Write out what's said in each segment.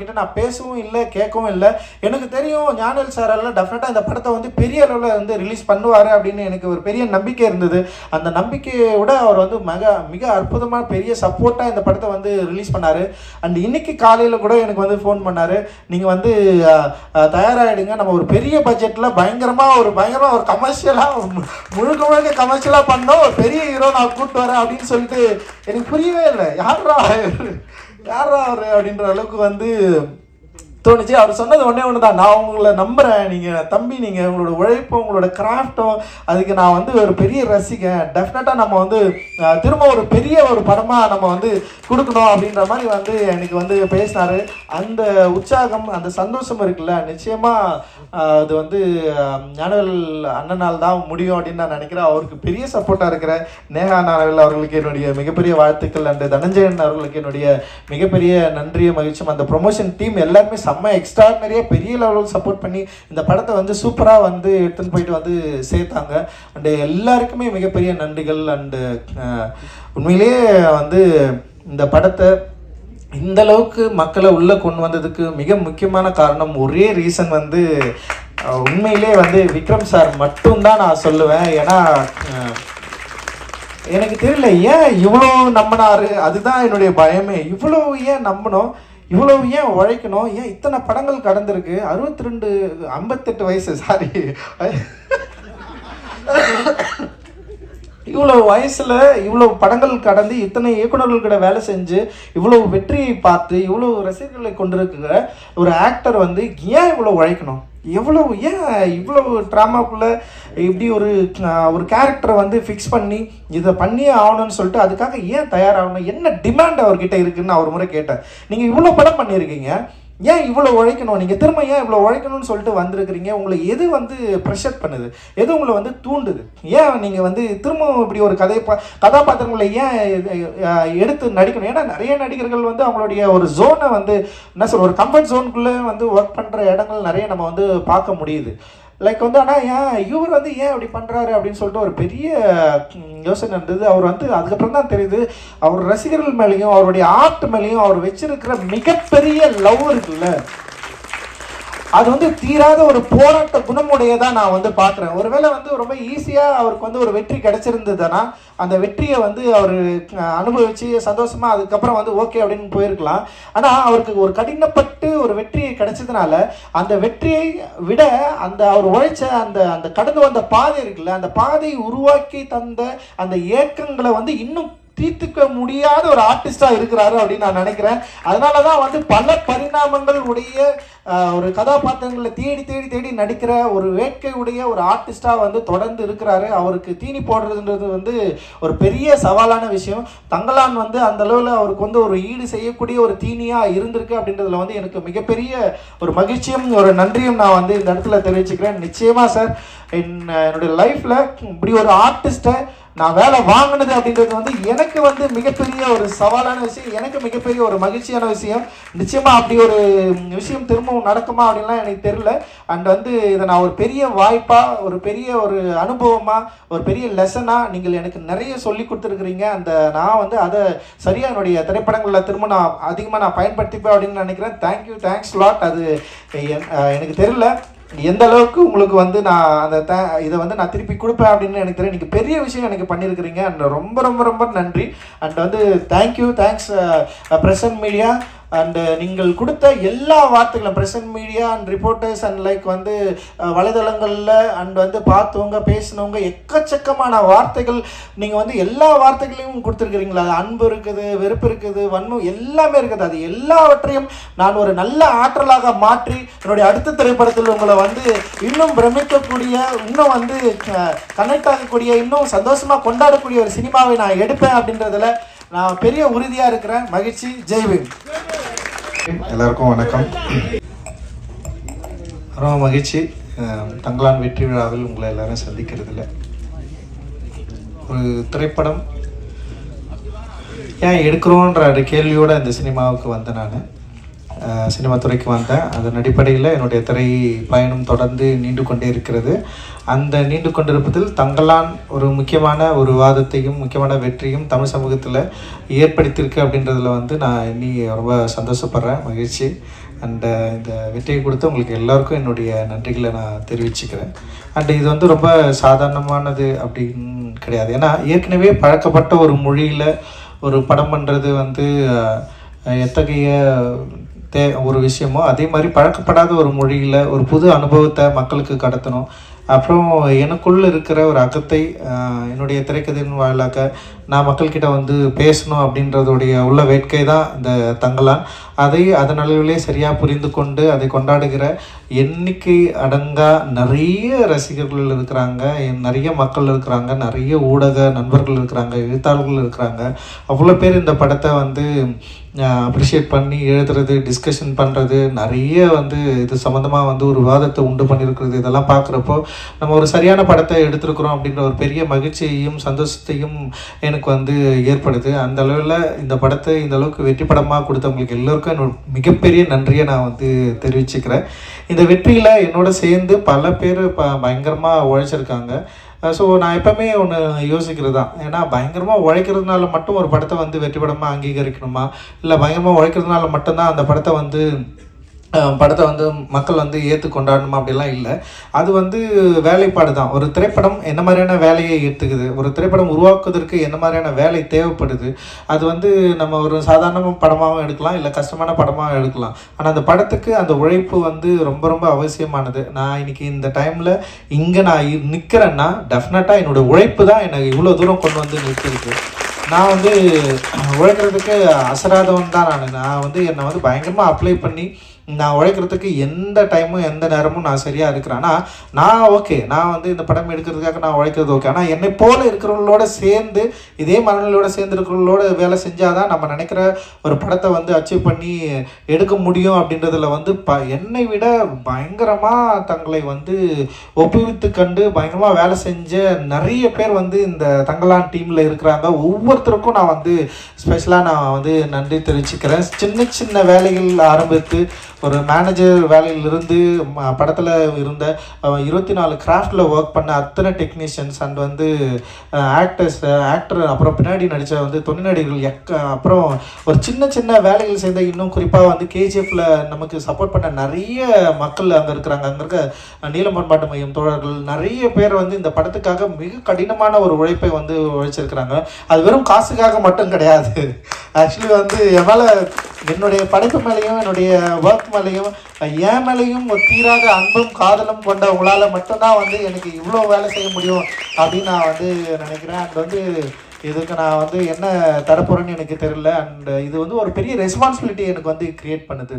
கிட்ட நான் பேசவும் இல்லை கேட்கவும் இல்லை. எனக்கு தெரியும் ஞானல் சாரால் டெஃபினட்டாக இந்த படத்தை வந்து பெரிய அளவில் வந்து ரிலீஸ் பண்ணுவார் அப்படின்னு எனக்கு ஒரு பெரிய நம்பிக்கை இருந்தது. அந்த நம்பிக்கையை விட அவர் வந்து மிக மிக அற்புதமாக பெரிய சப்போர்ட்டாக இந்த படத்தை வந்து ரிலீஸ் பண்ணார். அண்ட் இன்னைக்கு காலையில் கூட எனக்கு வந்து ஃபோன் பண்ணார். நீங்கள் வந்து தயாராகிடுங்க நம்ம ஒரு பெரிய பட்ஜெட்டில் பயங்கரமாக ஒரு பயங்கரமாக ஒரு கமர்ஷியலாக முழுக்க முழுக்க கமர்ஷியலாக பண்ணோம். ஒரு பெரிய ஹீரோ நான் கூப்பிட்டு வரேன் அப்படின்னு சொல்லிட்டு எனக்கு புரியவே இல்லை. யாரா யாரா அவர் அப்படின்ற அளவுக்கு வந்து தோணுச்சு. அவர் சொன்னது ஒன்றே ஒன்று தான் நான் உங்களை நம்புகிறேன் நீங்கள் தம்பி நீங்கள் உங்களோட உழைப்பும் உங்களோட கிராஃப்டோ அதுக்கு நான் வந்து ஒரு பெரிய ரசிகன். டெஃபினட்டாக நம்ம வந்து திரும்ப ஒரு பெரிய ஒரு படமாக நம்ம வந்து கொடுக்கணும் அப்படின்ற மாதிரி வந்து எனக்கு வந்து பேசினார். அந்த உற்சாகம் அந்த சந்தோஷம் இருக்குல்ல. நிச்சயமாக அது வந்து ஞானவேல் அண்ணனால் தான் முடியும் அப்படின்னு நான் நினைக்கிறேன். அவருக்கு பெரிய சப்போர்ட்டாக இருக்கிற நேஹா நானவேல் அவர்களுக்கு என்னுடைய மிகப்பெரிய வாழ்த்துக்கள். அண்டு தனஞ்சயன் அவர்களுக்கு என்னுடைய மிகப்பெரிய நன்றியும் மகிழ்ச்சியும். அந்த ப்ரொமோஷன் டீம் எல்லாருமே செம்ம எக்ஸ்ட்ராடினரியாக பெரிய லெவலில் சப்போர்ட் பண்ணி இந்த படத்தை வந்து சூப்பராக வந்து எடுத்துன்னு போயிட்டு வந்து சேர்த்தாங்க. அண்டு எல்லாருக்குமே மிகப்பெரிய நன்றிகள். அண்டு உண்மையிலேயே வந்து இந்த படத்தை இந்த அளவுக்கு மக்களை உள்ளே கொண்டு வந்ததுக்கு மிக முக்கியமான காரணம் ஒரே ரீசன் வந்து உண்மையிலே வந்து விக்ரம் சார் மட்டும்தான் நான் சொல்லுவேன். ஏன்னா எனக்கு தெரியல ஏன் இவ்வளோ நம்பினாரு? அதுதான் என்னுடைய பயமே. இவ்வளோ ஏன் நம்பணும் இவ்வளவு ஏன் உழைக்கணும்? ஏன் இத்தனை படங்கள் கடந்திருக்கு? அறுபத்தி ரெண்டு ஐம்பத்தெட்டு வயசு சாரி இவ்வளவு வயசுல இவ்வளவு படங்கள் கடந்து இத்தனை இயக்குனர்கள் கூட வேலை செஞ்சு இவ்வளவு வெற்றியை பார்த்து இவ்வளவு ரசிகர்களை கொண்டிருக்கிற ஒரு ஆக்டர் வந்து ஏன் இவ்வளவு உழைக்கணும்? எவ்வளவு ஏன் இவ்வளவு ட்ராமாக்குள்ள இப்படி ஒரு ஒரு கேரக்டரை வந்து ஃபிக்ஸ் பண்ணி இதை பண்ணியே ஆகணும்னு சொல்லிட்டு அதுக்காக ஏன் தயாராகணும்? என்ன டிமாண்ட் அவர்கிட்ட இருக்குன்னு நான் ஒரு முறை கேட்டேன். நீங்கள் இவ்வளோ படம் பண்ணியிருக்கீங்க. ஏன் இவ்வளோ உழைக்கணும்? நீங்கள் திரும்ப ஏன் இவ்வளோ உழைக்கணும்னு சொல்லிட்டு வந்திருக்கிறீங்க? உங்களை எது வந்து ப்ரெஷர் பண்ணுது? எது உங்களை வந்து தூண்டுது? ஏன் நீங்கள் வந்து திரும்ப இப்படி ஒரு கதை பா கதாபாத்திரங்களை ஏன் எடுத்து நடிக்கணும்? ஏன்னா நிறைய நடிகர்கள் வந்து அவங்களுடைய ஒரு ஜோனை வந்து என்ன சொல்ற ஒரு கம்ஃபர்ட் ஜோனுக்குள்ளே வந்து ஒர்க் பண்ணுற இடங்கள் நிறைய நம்ம வந்து பார்க்க முடியுது. லைக் வந்து ஆனால் ஏன்? இவர் வந்து ஏன் அப்படி பண்ணுறாரு அப்படின்னு சொல்லிட்டு ஒரு பெரிய யோசனை இருந்தது. அவர் வந்து அதுக்கப்புறம் தான் தெரியுது. அவர் ரசிகர்கள் மேலேயும் அவருடைய ஆர்ட் மேலேயும் அவர் வச்சிருக்கிற மிகப்பெரிய லவ் இருக்குல்ல? அது வந்து தீராத ஒரு போராட்ட குணமுடையதா நான் வந்து பார்க்குறேன் ஒருவேளை வந்து ரொம்ப ஈஸியாக அவருக்கு வந்து ஒரு வெற்றி கிடச்சிருந்ததுன்னா அந்த வெற்றியை வந்து அவர் அனுபவித்து சந்தோஷமாக அதுக்கப்புறம் வந்து ஓகே அப்படின்னு போயிருக்கலாம். ஆனால் அவருக்கு ஒரு கடினப்பட்டு ஒரு வெற்றி கிடைச்சதுனால அந்த வெற்றியை விட அந்த அவர் உழைச்ச அந்த அந்த கடந்து வந்த பாதை இருக்குல்ல அந்த பாதையை உருவாக்கி தந்த அந்த ஏக்கங்களை வந்து இன்னும் தீர்த்துக்க முடியாத ஒரு ஆர்டிஸ்டா இருக்கிறாரு அப்படின்னு நான் நினைக்கிறேன். அதனால தான் வந்து பல பரிணாமங்கள் உடைய ஒரு கதாபாத்திரங்களை தேடி தேடி தேடி நடிக்கிற ஒரு வேட்கையுடைய ஒரு ஆர்டிஸ்டா வந்து தொடர்ந்து இருக்கிறாரு. அவருக்கு தீனி போடுறதுன்றது வந்து ஒரு பெரிய சவாலான விஷயம். தங்கலான் வந்து அந்த அளவில் அவருக்கு வந்து ஒரு ஈடு செய்யக்கூடிய ஒரு தீனியா இருந்திருக்கு அப்படின்றதுல வந்து எனக்கு மிகப்பெரிய ஒரு மகிழ்ச்சியும் ஒரு நன்றியும் நான் வந்து இந்த இடத்துல தெரிவிச்சுக்கிறேன். நிச்சயமா சார் என் என்னுடைய லைஃப்ல இப்படி ஒரு ஆர்டிஸ்ட்டை நான் வேலை வாங்கினது அப்படின்றது வந்து எனக்கு வந்து மிகப்பெரிய ஒரு சவாலான விஷயம் எனக்கு மிகப்பெரிய ஒரு மகிழ்ச்சியான விஷயம். நிச்சயமாக அப்படி ஒரு விஷயம் திரும்பவும் நடக்குமா அப்படின்லாம் எனக்கு தெரியல. அண்ட் வந்து இதை நான் ஒரு பெரிய வாய்ப்பாக ஒரு பெரிய ஒரு அனுபவமாக ஒரு பெரிய லெசனாக நீங்கள் எனக்கு நிறைய சொல்லி கொடுத்துருக்குறீங்க. அந்த நான் வந்து அதை சரியாக என்னுடைய திரைப்படங்களில் திரும்ப நான் அதிகமாக நான் பயன்படுத்திப்பேன் அப்படின்னு நினைக்கிறேன். தேங்க்யூ தேங்க்ஸ் லாட் அது என்- எனக்கு தெரியல. எந்த அளவுக்கு உங்களுக்கு வந்து நான் அந்த த இதை வந்து நான் திருப்பி கொடுப்பேன் அப்படின்னு எனக்கு தெரியும் நீங்கள் பெரிய விஷயம் எனக்கு பண்ணியிருக்கிறீங்க. அண்ட் ரொம்ப ரொம்ப ரொம்ப நன்றி. அண்ட் வந்து thank you thanks present media and uh, நீங்கள் கொடுத்த எல்லா வார்த்தைகளும் present media and reporters and like வந்து uh, வலைதளங்களில் அண்ட் வந்து பார்த்தவங்க பேசினவங்க எக்கச்சக்கமான வார்த்தைகள் நீங்கள் வந்து எல்லா வார்த்தைகளையும் கொடுத்துருக்குறீங்களா? அது அன்பு இருக்குது வெறுப்பு இருக்குது வன்மம் எல்லாமே இருக்குது. அது எல்லாவற்றையும் நான் ஒரு நல்ல ஆற்றலாக மாற்றி என்னுடைய அடுத்த திரைப்படத்தில் உங்களை வந்து இன்னும் பிரமிக்கக்கூடிய இன்னும் வந்து uh, கனெக்ட் ஆகக்கூடிய இன்னும் சந்தோஷமாக கொண்டாடக்கூடிய ஒரு சினிமாவை நான் எடுப்பேன் அப்படின்றதுல நான் பெரிய உறுதியாக இருக்கிறேன். மகிழ்ச்சி. ஜெய்வீம் எல்லாருக்கும் வணக்கம். ரொம்ப மகிழ்ச்சி. தங்களான் வெற்றி விழாவில் உங்களை எல்லாரும் சந்திக்கிறதுல. ஒரு திரைப்படம் ஏன் எடுக்கிறோன்ற ஒரு கேள்வியோட இந்த சினிமாவுக்கு வந்தேன் நான். சினிமா துறைக்கு வந்தேன். அதன் அடிப்படையில் என்னுடைய திரை பயணம் தொடர்ந்து நீண்டு கொண்டே இருக்கிறது. அந்த நீண்டு கொண்டிருப்பதில் தங்களான் ஒரு முக்கியமான ஒரு வாதத்தையும் முக்கியமான வெற்றியும் தமிழ் சமூகத்தில் ஏற்படுத்தியிருக்கு அப்படின்றதுல வந்து நான் இன்னி ரொம்ப சந்தோஷப்படுறேன். மகிழ்ச்சி. அண்டு இந்த வெற்றியை கொடுத்து உங்களுக்கு எல்லாருக்கும் என்னுடைய நன்றிகளை நான் தெரிவிச்சுக்கிறேன். அண்டு இது வந்து ரொம்ப சாதாரணமானது அப்படின்னு கிடையாது. ஏன்னா ஏற்கனவே பழக்கப்பட்ட ஒரு மொழியில் ஒரு படம் பண்ணுறது வந்து எத்தகைய தே ஒரு விஷயமோ அதே மாதிரி பழக்கப்படாத ஒரு மொழியில் ஒரு புது அனுபவத்தை மக்களுக்கு கடத்தணும். அப்புறம் எனக்குள்ள இருக்கிற ஒரு அகத்தை ஆஹ், என்னுடைய திரைக்கதையின் வாயிலாக நான் மக்கள்கிட்ட வந்து பேசணும் அப்படின்றதுடைய உள்ள வேட்கை தான் இந்த தங்கலான். அதை அதன் அளவிலே சரியாக புரிந்து கொண்டு அதை கொண்டாடுகிற எண்ணிக்கை அடங்கா நிறைய ரசிகர்கள் இருக்கிறாங்க. என் நிறைய மக்கள் இருக்கிறாங்க. நிறைய ஊடக நண்பர்கள் இருக்கிறாங்க. எழுத்தாளர்கள் இருக்கிறாங்க. அவ்வளோ பேர் இந்த படத்தை வந்து அப்ரிஷியேட் பண்ணி எழுதுறது டிஸ்கஷன் பண்ணுறது நிறைய வந்து இது சம்மந்தமாக வந்து ஒரு விவாதத்தை உண்டு பண்ணியிருக்கிறது. இதெல்லாம் பார்க்குறப்போ நம்ம ஒரு சரியான படத்தை எடுத்திருக்கிறோம் அப்படின்ற ஒரு பெரிய மகிழ்ச்சியையும் சந்தோஷத்தையும் எனக்கு எனக்கு வந்து ஏற்படுது. அந்த அளவில் இந்த படத்தை இந்த அளவுக்கு வெற்றி படமாக கொடுத்தவங்களுக்கு எல்லோருக்கும் என்னோட மிகப்பெரிய நன்றியை நான் வந்து தெரிவிச்சுக்கிறேன். இந்த வெற்றியில் என்னோட சேர்ந்து பல பேர் ப பயங்கரமாக உழைச்சிருக்காங்க. ஸோ நான் எப்போவுமே ஒன்று யோசிக்கிறது? தான் ஏன்னா பயங்கரமாக உழைக்கிறதுனால மட்டும் ஒரு படத்தை வந்து வெற்றி படமாக அங்கீகரிக்கணுமா? இல்லை பயங்கரமாக உழைக்கிறதுனால மட்டும்தான் அந்த படத்தை வந்து படத்தை வந்து மக்கள் வந்து ஏற்று கொண்டாடணுமா அப்படிலாம் இல்லை. அது வந்து வேலைப்பாடு தான். ஒரு திரைப்படம் என்ன மாதிரியான வேலையை ஏற்றுக்குது ஒரு திரைப்படம் உருவாக்குவதற்கு என்ன மாதிரியான வேலை தேவைப்படுது? அது வந்து நம்ம ஒரு சாதாரண படமாகவும் எடுக்கலாம் இல்லை கஷ்டமான படமாகவும் எடுக்கலாம். ஆனால் அந்த படத்துக்கு அந்த உழைப்பு வந்து ரொம்ப ரொம்ப அவசியமானது. நான் இன்னைக்கு இந்த டைமில் இங்கே நான் நிற்கிறேன்னா டெஃபினட்டாக என்னோட உழைப்பு தான் என்னை இவ்வளோ தூரம் கொண்டு வந்து நிறுத்திருக்கு நான் வந்து உழைக்கிறதுக்கு அசராதவன் தான் நான். நான் வந்து என்னை வந்து பயங்கரமாக அப்ளை பண்ணி நான் உழைக்கிறதுக்கு எந்த டைமும் எந்த நேரமும் நான் சரியாக இருக்கிறேன்னா நான் ஓகே நான் வந்து இந்த படம் எடுக்கிறதுக்காக நான் உழைக்கிறது ஓகே ஆனால் என்னை போல இருக்கிறவங்களோட சேர்ந்து இதே மனநிலையோட சேர்ந்து இருக்கிறவங்களோட வேலை செஞ்சால் தான் நம்ம நினைக்கிற ஒரு படத்தை வந்து அச்சீவ் பண்ணி எடுக்க முடியும் அப்படின்றதுல வந்து ப என்னை விட பயங்கரமாக தங்களை வந்து ஒப்புவித்து கண்டு பயங்கரமாக வேலை செஞ்ச நிறைய பேர் வந்து இந்த தங்கலான் டீமில் இருக்கிறாங்க. ஒவ்வொருத்தருக்கும் நான் வந்து ஸ்பெஷலாக நான் வந்து நன்றி தெரிவிச்சுக்கிறேன். சின்ன சின்ன வேலைகள் ஆரம்பித்து ஒரு மேனேஜர் வேலையிலிருந்து படத்தில் இருந்த இருபத்தி நாலு கிராஃப்டில் ஒர்க் பண்ண அத்தனை டெக்னீஷியன்ஸ் அண்ட் வந்து ஆக்டர்ஸ் ஆக்டர் அப்புறம் பின்னாடி நடித்த வந்து துணை நடிகர்கள் எக்க அப்புறம் ஒரு சின்ன சின்ன வேலைகள் செய்த இன்னும் குறிப்பாக வந்து கேஜிஎஃப்ல நமக்கு சப்போர்ட் பண்ண நிறைய மக்கள் அங்கே இருக்கிறாங்க. அங்கே இருக்க நீலம்பண்பாட்டு மையம் தோழர்கள் நிறைய பேர் வந்து இந்த படத்துக்காக மிக கடினமான ஒரு உழைப்பை வந்து உழைச்சிருக்கிறாங்க. அது வெறும் காசுக்காக மட்டும் கிடையாது. ஆக்சுவலி வந்து என் மேலே என்னுடைய படைப்பு மேலேயும் என்னுடைய ஒர்க் மேலேயும் என் மேலேயும் ஒரு தீராத அன்பும் காதலும் கொண்ட உங்களால் மட்டும்தான் வந்து எனக்கு இவ்வளோ வேலை செய்ய முடியும் அப்படின்னு நான் வந்து நினைக்கிறேன். அண்ட் வந்து இதுக்கு நான் வந்து என்ன தரப்போறேன்னு எனக்கு தெரியல. அண்ட் இது வந்து ஒரு பெரிய ரெஸ்பான்சிபிலிட்டி எனக்கு வந்து க்ரியேட் பண்ணுது.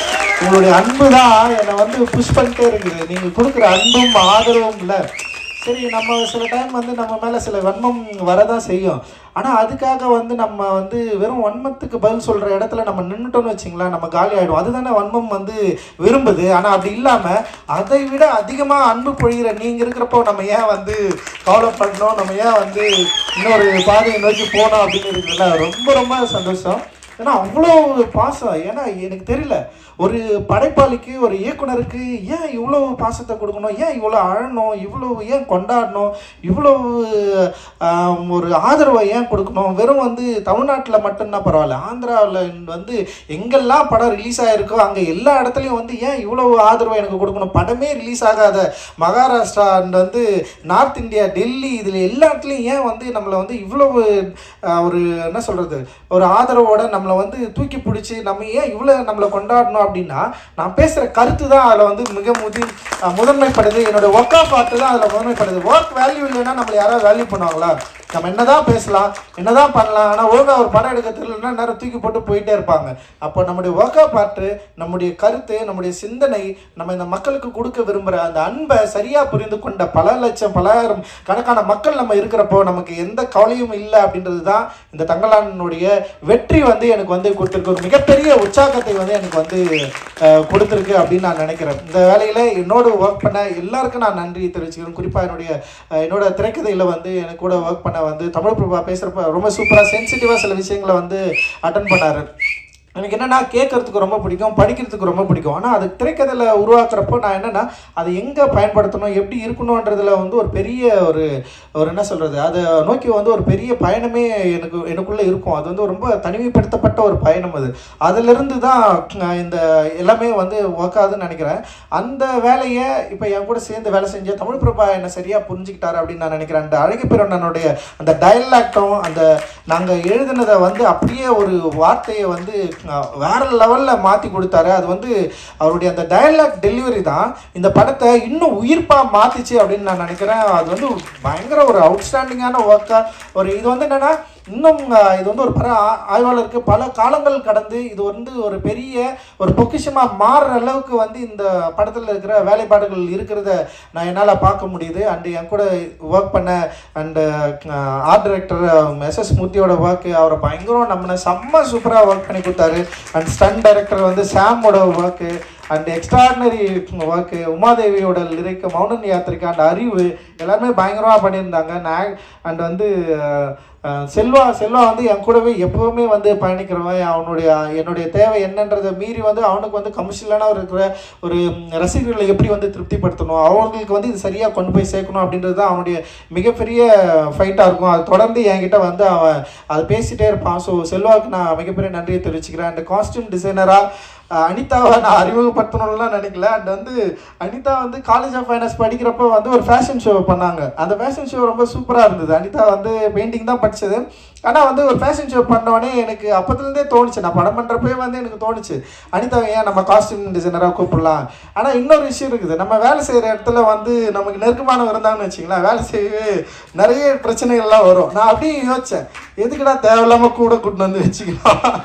உங்களுடைய அன்பு தான் என்னை வந்து புஷ் பண்ணிட்டே இருக்குது. நீங்கள் கொடுக்குற அன்பும் ஆதரவும் இல்லை. சரி நம்ம சில டைம் வந்து நம்ம மேலே சில வன்மம் வரதான் செய்யும். ஆனால் அதுக்காக வந்து நம்ம வந்து வெறும் வன்மத்துக்கு பதில் சொல்கிற இடத்துல நம்ம நின்றுட்டோம்னு வச்சிங்களேன் நம்ம காலி ஆகிடும் அதுதானே வன்மம் வந்து விரும்புது. ஆனால் அப்படி இல்லாமல் அதை விட அதிகமாக அன்பு பொழிகிற நீங்கள் இருக்கிறப்போ நம்ம ஏன் வந்து கவலைப்படணும் நம்ம ஏன் வந்து இன்னொரு பாதையை நோக்கி போனோம் அப்படின்னு இருக்குல்ல ரொம்ப ரொம்ப சந்தோஷம். ஏன்னா அவ்வளோ பாசம். ஏன்னா எனக்கு தெரியல ஒரு படைப்பாளிக்கு ஒரு இயக்குனருக்கு ஏன் இவ்வளோ பாசத்தை கொடுக்கணும்? ஏன் இவ்வளோ அழணும்? இவ்வளோ ஏன் கொண்டாடணும்? இவ்வளோ ஒரு ஆதரவை ஏன் கொடுக்கணும்? வெறும் வந்து தமிழ்நாட்டில் மட்டும்தான் பரவாயில்ல. ஆந்திராவில் வந்து எங்கெல்லாம் படம் ரிலீஸ் ஆகிருக்கோ அங்கே எல்லா இடத்துலையும் வந்து ஏன் இவ்வளோ ஆதரவை எனக்கு கொடுக்கணும்? படமே ரிலீஸ் ஆகாத மகாராஷ்டிரா அண்ட் வந்து நார்த் இந்தியா டெல்லி இதில் எல்லா இடத்துலையும் ஏன் வந்து நம்மளை வந்து இவ்வளவு ஒரு என்ன சொல்கிறது ஒரு ஆதரவோட நம்மளை வந்து தூக்கி பிடிச்சி நம்ம ஏன் இவ்வளோ நம்மளை கொண்டாடணும் அப்படின்னா நான் பேசுகிற கருத்து தான் அதில் வந்து மிக முதி முதன்மைப்படுது. என்னோட ஒர்க் ஆஃப் ஆர்ட் தான் அதில் முதன்மைப்படுது. ஒர்க் வேல்யூ இல்லைன்னா நம்மளை யாராவது வேல்யூ பண்ணுவாங்களா? நம்ம என்னதான் பேசலாம் என்னதான் பண்ணலாம் ஆனால் ஒழுங்கா ஒரு படம் எடுக்க தெரியலன்னா நேரம் தூக்கி போட்டு போயிட்டே இருப்பாங்க. அப்போ நம்முடைய ஒர்க்கா பாட்டு நம்முடைய கருத்து நம்முடைய சிந்தனை நம்ம இந்த மக்களுக்கு கொடுக்க விரும்புகிற அந்த அன்பை சரியாக புரிந்து கொண்ட பல லட்சம் பலாயிரம் கணக்கான மக்கள் நம்ம இருக்கிறப்போ நமக்கு எந்த கவலையும் இல்லை அப்படின்றது தான் இந்த தங்கலானுடைய வெற்றி வந்து எனக்கு வந்து கொடுத்துருக்கு. ஒரு மிகப்பெரிய உற்சாகத்தை வந்து எனக்கு வந்து கொடுத்துருக்கு அப்படின்னு நான் நினைக்கிறேன். இந்த வேலையில் என்னோட ஒர்க் பண்ண எல்லாருக்கும் நான் நன்றி தெரிவிச்சுக்கிறேன். குறிப்பாக என்னுடைய என்னோட திரைக்கதையில் வந்து எனக்கு கூட ஒர்க் பண்ண வந்து தமிழ் பிரபா பேசுகிறப்ப ரொம்ப சூப்பராக சென்சிட்டிவாக சில விஷயங்களை வந்து அட்டன் பண்ணாரு. எனக்கு என்னென்னா கேட்கறதுக்கு ரொம்ப பிடிக்கும் படிக்கிறதுக்கு ரொம்ப பிடிக்கும். ஆனால் அது திரைக்கதையில் உருவாக்குறப்போ நான் என்னென்னா அதை எங்கே பயன்படுத்தணும் எப்படி இருக்கணுன்றதுல வந்து ஒரு பெரிய ஒரு ஒரு என்ன சொல்கிறது அதை நோக்கி வந்து ஒரு பெரிய பயணமே எனக்கு எனக்குள்ளே இருக்கும். அது வந்து ரொம்ப தனிமைப்படுத்தப்பட்ட ஒரு பயணம் அது. அதிலிருந்து தான் நான் இந்த எல்லாமே வந்து ஒர்க்காதுன்னு நினைக்கிறேன். அந்த வேலையை இப்போ என் கூட சேர்ந்து வேலை செஞ்ச தமிழ் பிரபா என்னை சரியாக புரிஞ்சுக்கிட்டாரு அப்படின்னு நான் நினைக்கிறேன். அந்த அழகு பிறனுடைய அந்த டயலாக்டும் அந்த நாங்கள் எழுதினதை வந்து அப்படியே ஒரு வார்த்தையை வந்து வேற லெவலில் மாற்றி கொடுத்தாரு. அது வந்து அவருடைய அந்த டயலாக் டெலிவரி தான். இந்த படத்தை இன்னும் உயிர்ப்பாக மாற்றிச்சு அப்படின்னு நான் நினைக்கிறேன். அது வந்து பயங்கர ஒரு அவுட்ஸ்டாண்டிங்கான ஒர்க்காக ஒரு இது வந்து என்னென்னா இன்னும் இது வந்து ஒரு பல ஆய்வாளருக்கு பல காலங்கள் கடந்து இது வந்து ஒரு பெரிய ஒரு பொக்கிஷமாக மாறுற அளவுக்கு வந்து இந்த படத்தில் இருக்கிற வேலைப்பாடுகள் இருக்கிறத நான் என்னால் பார்க்க முடியுது. அண்டு என் கூட ஒர்க் பண்ண அண்டு ஆர்ட் டைரக்டர் எஸ் மூர்த்தியோட ஒர்க்கு அவரை பயங்கரம் நம்மளை செம்ம சூப்பராக ஒர்க் பண்ணி கொடுத்தாரு. அண்ட் ஸ்டன் டைரக்டர் வந்து சாமோட ஒர்க்கு அண்ட் எக்ஸ்ட்ராடினரி ஒர்க்கு உமாதேவியோட லிரிக்கு மௌனன் யாத்திரைக்கு அண்ட் அறிவு எல்லாருமே பயங்கரமாக பண்ணியிருந்தாங்க. நான் அண்ட் வந்து செல்வா செல்வா வந்து என் கூடவே எப்போவுமே வந்து பயணிக்கிறவன் அவனுடைய என்னுடைய தேவை என்னன்றதை மீறி வந்து அவனுக்கு வந்து கமர்ஷியலான இருக்கிற ஒரு ரசிகர்களை எப்படி வந்து திருப்திப்படுத்தணும்? அவங்களுக்கு வந்து இது சரியாக கொண்டு போய் சேர்க்கணும் அப்படின்றது தான் அவனுடைய மிகப்பெரிய ஃபைட்டாக இருக்கும். அது தொடர்ந்து என்கிட்ட வந்து அவன் அது பேசிகிட்டே இருப்பான். ஸோ செல்வாவுக்கு நான் மிகப்பெரிய நன்றியை தெரிவிச்சுக்கிறேன். அண்ட் காஸ்டியூம் டிசைனராக அனிதாவை நான் அறிமுகப்படுத்தணும்லாம் நினைக்கல. அண்ட் வந்து அனிதா வந்து காலேஜ் ஆஃப் ஃபைனான்ஸ் படிக்கிறப்போ வந்து ஒரு ஃபேஷன் ஷோ பண்ணாங்க. அந்த ஃபேஷன் ஷோ ரொம்ப சூப்பராக இருந்தது. அனிதா வந்து பெயிண்டிங் தான் படித்தது ஆனால் வந்து ஒரு ஃபேஷன் ஷோ பண்ணோடனே எனக்கு அப்போதுலேருந்தே தோணுச்சு. நான் படம் பண்ணுறப்பே வந்து எனக்கு தோணுச்சு. அனிதா ஏன் நம்ம காஸ்டியூம் டிசைனராக கூப்பிடலாம்? ஆனால் இன்னொரு விஷயம் இருக்குது. நம்ம வேலை செய்கிற இடத்துல வந்து நமக்கு நெருக்கமானவர் இருந்தாங்கன்னு வச்சிங்களேன் வேலை செய்யவே நிறைய பிரச்சனைகள்லாம் வரும். நான் அப்படியே யோசித்தேன் எதுக்குடா தேவையில்லாமல் கூட கூட்டின்னு வந்து வச்சுக்கலாம்.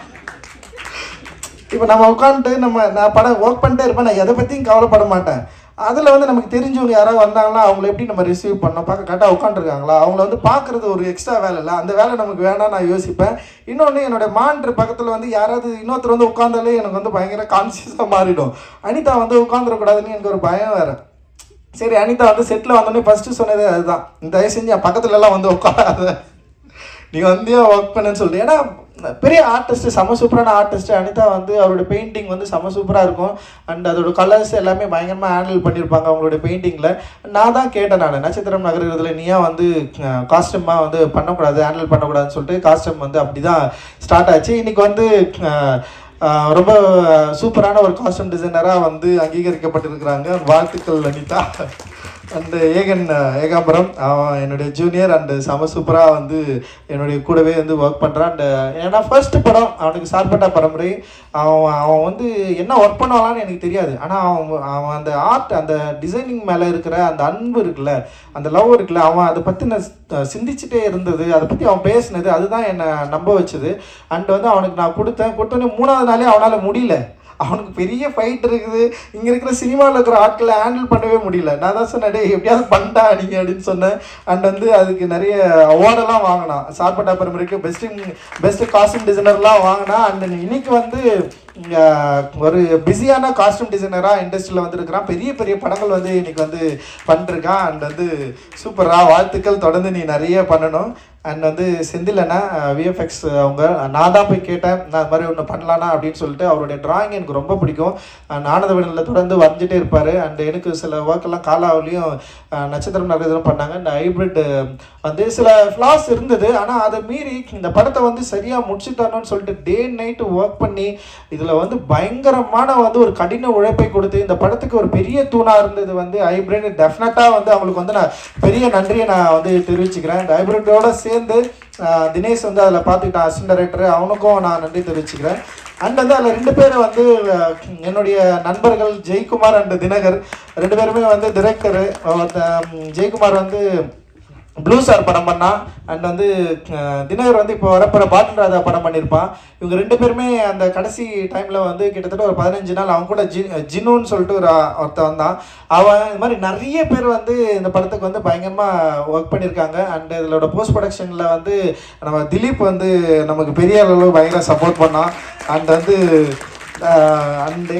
இப்போ நம்ம உட்காந்துட்டு நம்ம நான் படம் ஒர்க் பண்ணிட்டே இருப்பேன் நான் எதை பற்றியும் கவலைப்பட மாட்டேன். அதில் வந்து நமக்கு தெரிஞ்சவங்க யாராவது வந்தாங்கன்னா அவங்கள எப்படி நம்ம ரிசீவ் பண்ணோம் பார்க்க கரெக்டாக உட்காந்துருக்காங்களா அவங்கள வந்து பார்க்குறது ஒரு எக்ஸ்ட்ரா வேலை இல்லை. அந்த வேலை நமக்கு வேணாம் நான் யோசிப்பேன். இன்னொன்று என்னோட மாண்டர் பக்கத்தில் வந்து யாராவது இன்னொருத்தர் வந்து உட்காந்தாலே எனக்கு வந்து பயங்கர கான்சியஸாக மாறிடும். அனிதா வந்து உட்காந்துடக்கூடாதுன்னு எனக்கு ஒரு பயம் வேறு. சரி அனிதா வந்து செட்டில் வந்தோடனே ஃபஸ்ட்டு சொன்னதே அதுதான். தயவு செஞ்சு என் பக்கத்துலலாம் வந்து உட்காராத. நீ வந்து ஒர்க் பண்ணுன்னு சொல்லிட்டு. ஏன்னா பெரிய ஆர்டிஸ்ட் செம சூப்பரான ஆர்டிஸ்ட் அனிதா வந்து அவரோட பெயிண்டிங் வந்து செம சூப்பராக இருக்கும். அண்ட் அதோட கலர்ஸ் எல்லாமே பயங்கரமாக ஹேண்டில் பண்ணியிருப்பாங்க அவங்களோட பெயிண்டிங்கில் நான் தான் கேட்டேன் நான் நட்சத்திரம் நகரத்தில் நீயா வந்து காஸ்டியூமாக வந்து பண்ணக்கூடாது ஹேண்டில் பண்ணக்கூடாதுன்னு சொல்லிட்டு காஸ்டியூம் வந்து அப்படி தான் ஸ்டார்ட் ஆச்சு. இன்றைக்கி வந்து ரொம்ப சூப்பரான ஒரு காஸ்டியூம் டிசைனராக வந்து அங்கீகரிக்கப்பட்டிருக்கிறாங்க. வாழ்த்துக்கள் அனிதா. அந்த ஏகன் ஏகாம்பரம் அவன் என்னுடைய ஜூனியர் அண்டு செம சூப்பராக வந்து என்னுடைய கூடவே வந்து ஒர்க் பண்ணுறான் அண்டு ஏன்னா ஃபர்ஸ்ட் படம் அவனுக்கு சார்பட்டா பரம்பரை அவன் அவன் வந்து என்ன ஒர்க் பண்ணுவாங்கன்னு எனக்கு தெரியாது. ஆனால் அவன் அவன் அந்த ஆர்ட் அந்த டிசைனிங் மேலே இருக்கிற அந்த அன்பு இருக்குல்ல அந்த லவ் இருக்குல்ல அவன் அதை பற்றின சிந்திச்சுட்டே இருந்தது. அதை பற்றி அவன் பேசினது அதுதான் என்னை நம்ப வச்சது. அண்ட் வந்து அவனுக்கு நான் கொடுத்தேன். கொடுத்தோன்னே மூணாவது நாளே அவனால் முடியல. அவனுக்கு பெரிய ஃபைட் இருக்குது. இங்கே இருக்கிற சினிமாவில் இருக்கிற ஆட்களை ஹேண்டில் பண்ணவே முடியல. நான் தான் சொன்னேன் எப்படியாவது பண்ணிட்டா நீங்கள் அப்படின்னு சொன்னேன். அண்ட் வந்து அதுக்கு நிறைய அவார்டெல்லாம் வாங்கினான். சார்பட்டா பரம்பரைக்கு பெஸ்ட்டு பெஸ்ட்டு காஸ்டியூம் டிசைனர்லாம் வாங்கினா அண்ட் இன்னைக்கு வந்து ஒரு பிஸியான காஸ்டியூம் டிசைனராக இண்டஸ்ட்ரியில் வந்துருக்கிறான். பெரிய பெரிய படங்கள் வந்து இன்னைக்கு வந்து பண்ணிருக்கான். அண்ட் வந்து சூப்பராக வாழ்த்துக்கள். தொடர்ந்து நீ நிறைய பண்ணணும். அண்ட் வந்து செந்திலண்ணா விஎஃப்எக்ஸ் அவங்க நான் தான் போய் கேட்டேன் நான் அது மாதிரி ஒன்று பண்ணலானா அப்படின்னு சொல்லிட்டு அவருடைய டிராயிங் எனக்கு ரொம்ப பிடிக்கும். நானத விடலில் தொடர்ந்து வரைஞ்சிட்டே இருப்பார். அண்ட் எனக்கு சில ஒர்க்கெல்லாம் காலாவிலையும் நட்சத்திரம் நகரம் பண்ணாங்க. இந்த ஹைப்ரிட் வந்து சில ஃப்ளாஸ் இருந்தது. ஆனால் அதை மீறி இந்த படத்தை வந்து சரியாக முடிச்சு தரணும்னு சொல்லிட்டு டே நைட்டு ஒர்க் பண்ணி இதில் வந்து பயங்கரமான வந்து ஒரு கடின உழைப்பை கொடுத்து இந்த படத்துக்கு ஒரு பெரிய தூணாக இருந்தது வந்து ஹைப்ரிட் டெஃபினட்டாக வந்து அவங்களுக்கு வந்து நான் பெரிய நன்றியை நான் வந்து தெரிவிச்சுக்கிறேன். இந்த ஹைப்ரிட்டோட சேர்ந்து தினேஷ் வந்து அதில் பார்த்துக்கிட்டான் அசிஸ்டன்ட் டைரக்டர் அவனுக்கும் நான் நன்றி தெரிவிச்சுக்கிறேன். அண்ட் வந்து அதில் ரெண்டு பேரும் வந்து என்னுடைய நண்பர்கள் ஜெய்குமார் அண்ட் தினகர். ரெண்டு பேருமே வந்து டிரெக்டரு ஜெயக்குமார் வந்து ப்ளூ ஸ்டார் படம் பண்ணான் அண்ட் வந்து தினகர் வந்து இப்போ வரப்போகிற பாட்டில் ராஜா படம் பண்ணியிருப்பான் இவங்க ரெண்டு பேருமே அந்த கடைசி டைமில் வந்து கிட்டத்தட்ட ஒரு பதினஞ்சு நாள் அவன் கூட ஜி ஜினுன்னு சொல்லிட்டு ஒரு ஆ- ஒருத்தன் வந்தான். அவன் இது மாதிரி நிறைய பேர் வந்து இந்த படத்துக்கு வந்து பயங்கரமாக ஒர்க் பண்ணியிருக்காங்க அண்ட் இதோட போஸ்ட் ப்ரொடக்ஷனில் வந்து நம்ம திலீப் வந்து நமக்கு பெரிய அளவு பயங்கர சப்போர்ட் பண்ணான். அண்ட் வந்து அண்ட்